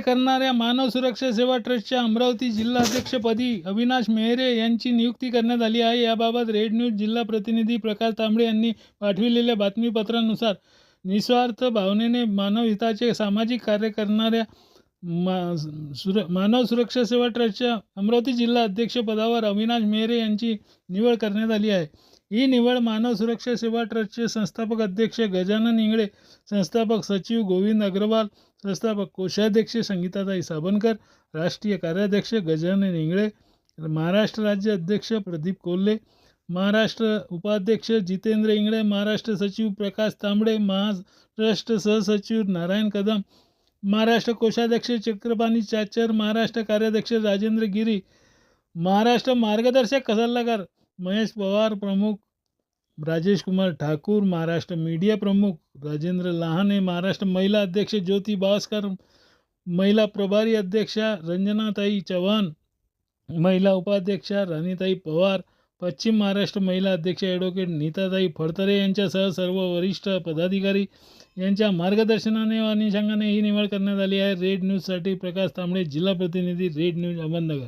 करणाऱ्या मानव सुरक्षा सेवा ट्रस्टच्या अमरावती जिल्हा अध्यक्षपदी अविनाश मेहरे यांची नियुक्ती करण्यात आली आहे. याबाबत रेड न्यूज जिल्हा प्रतिनिधी प्रकाश तांबडे यांनी पाठविलेल्या बातमीपत्रानुसार निस्वार्थ भावनेने मानवहिताचे सामाजिक कार्य करणाऱ्या मा सुर मानव सुरक्षा सेवा ट्रस्टच्या अमरावती जिल्हा अध्यक्षपदावर अविनाश मेहरे यांची निवड करण्यात आली आहे. ही निवड मानव सुरक्षा सेवा ट्रस्टचे संस्थापक अध्यक्ष गजानन इंगळे संस्थापक सचिव गोविंद अग्रवाल संस्थापक कोषाध्यक्ष संगीताताई साबणकर राष्ट्रीय कार्याध्यक्ष गजानन इंगळे महाराष्ट्र राज्य अध्यक्ष प्रदीप कोल्हे महाराष्ट्र उपाध्यक्ष जितेंद्र इंगळे महाराष्ट्र सचिव प्रकाश तांबडे महाराष्ट्र सहसचिव नारायण कदम महाराष्ट्र कोषाध्यक्ष चक्रपाणी चाचर महाराष्ट्र कार्याध्यक्ष राजेंद्र गिरी महाराष्ट्र मार्गदर्शक सल्लागार महेश पवार प्रमुख राजेश कुमार ठाकूर महाराष्ट्र मीडिया प्रमुख राजेंद्र लहाने महाराष्ट्र महिला अध्यक्ष ज्योती भास्कर महिला प्रभारी अध्यक्षा रंजनाताई चव्हाण महिला उपाध्यक्षा राणीताई पवार पश्चिम महाराष्ट्र महिला अध्यक्ष ॲडव्होकेट नीताताई फडतरे यांच्यासह सर्व वरिष्ठ पदाधिकारी यांच्या मार्गदर्शनाने व अनुषंगाने ही निवड करण्यात आली आहे. रेड न्यूजसाठी प्रकाश तांबडे जिल्हा प्रतिनिधी रेड न्यूज अहमदनगर.